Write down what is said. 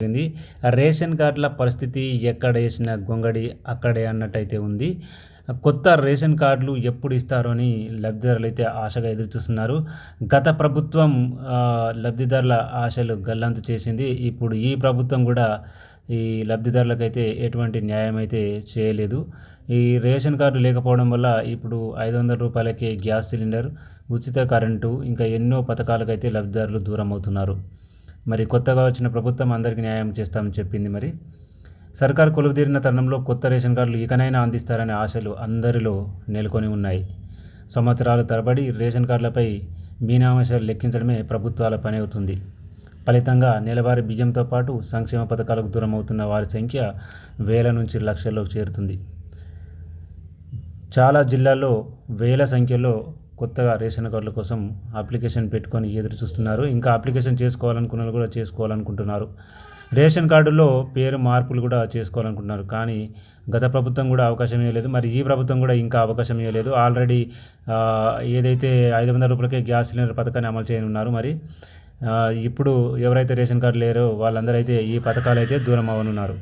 జరిగింది. రేషన్ కార్డుల పరిస్థితి ఎక్కడ వేసిన గొంగడి అక్కడే అన్నట్టయితే ఉంది. కొత్త రేషన్ కార్డులు ఎప్పుడు ఇస్తారో అని లబ్ధిదారులు అయితే ఆశగా ఎదురుచూస్తున్నారు. గత ప్రభుత్వం లబ్ధిదారుల ఆశలు గల్లంతు చేసింది. ఇప్పుడు ఈ ప్రభుత్వం కూడా ఈ లబ్ధిదారులకైతే ఎటువంటి న్యాయం అయితే చేయలేదు. ఈ రేషన్ కార్డు లేకపోవడం వల్ల ఇప్పుడు ఐదు వందల రూపాయలకే గ్యాస్ సిలిండర్ ఉచిత కరెంటు ఇంకా ఎన్నో పథకాలకైతే లబ్ధిదారులు దూరం అవుతున్నారు మరి కొత్తగా వచ్చిన ప్రభుత్వం అందరికీ న్యాయం చేస్తామని చెప్పింది మరి. సర్కార్ కొలువుదీరిన తరుణంలో కొత్త రేషన్ కార్డులు ఇకనైనా అందిస్తారనే ఆశలు అందరిలో నెలకొని ఉన్నాయి. సంవత్సరాల తరబడి రేషన్ కార్డులపై మీనాంశాలు లెక్కించడమే ప్రభుత్వాల పని అవుతుంది. ఫలితంగా నెలవారీ బియ్యంతో పాటు సంక్షేమ పథకాలకు దూరం అవుతున్న వారి సంఖ్య వేల నుంచి లక్షల్లోకి చేరుతుంది. చాలా జిల్లాల్లో వేల సంఖ్యలో కొత్తగా రేషన్ కార్డుల కోసం అప్లికేషన్ పెట్టుకొని ఎదురు చూస్తున్నారు. ఇంకా అప్లికేషన్ చేసుకోవాలనుకున్న కూడా చేసుకోవాలనుకుంటున్నారు. రేషన్ కార్డులో పేరు మార్పులు కూడా చేసుకోవాలనుకుంటున్నారు. కానీ గత ప్రభుత్వం కూడా అవకాశం ఇవ్వలేదు. మరి ఈ ప్రభుత్వం కూడా ఇంకా అవకాశం ఇవ్వలేదు. ఆల్రెడీ ఏదైతే ఐదు వందల రూపాయలకే గ్యాస్ సిలిండర్ పథకాన్ని అమలు చేయనున్నారు మరి. ఇప్పుడు ఎవరైతే రేషన్ కార్డు లేరో వాళ్ళందరూ అయితే ఈ పథకాలు అయితే దూరం అవనున్నారు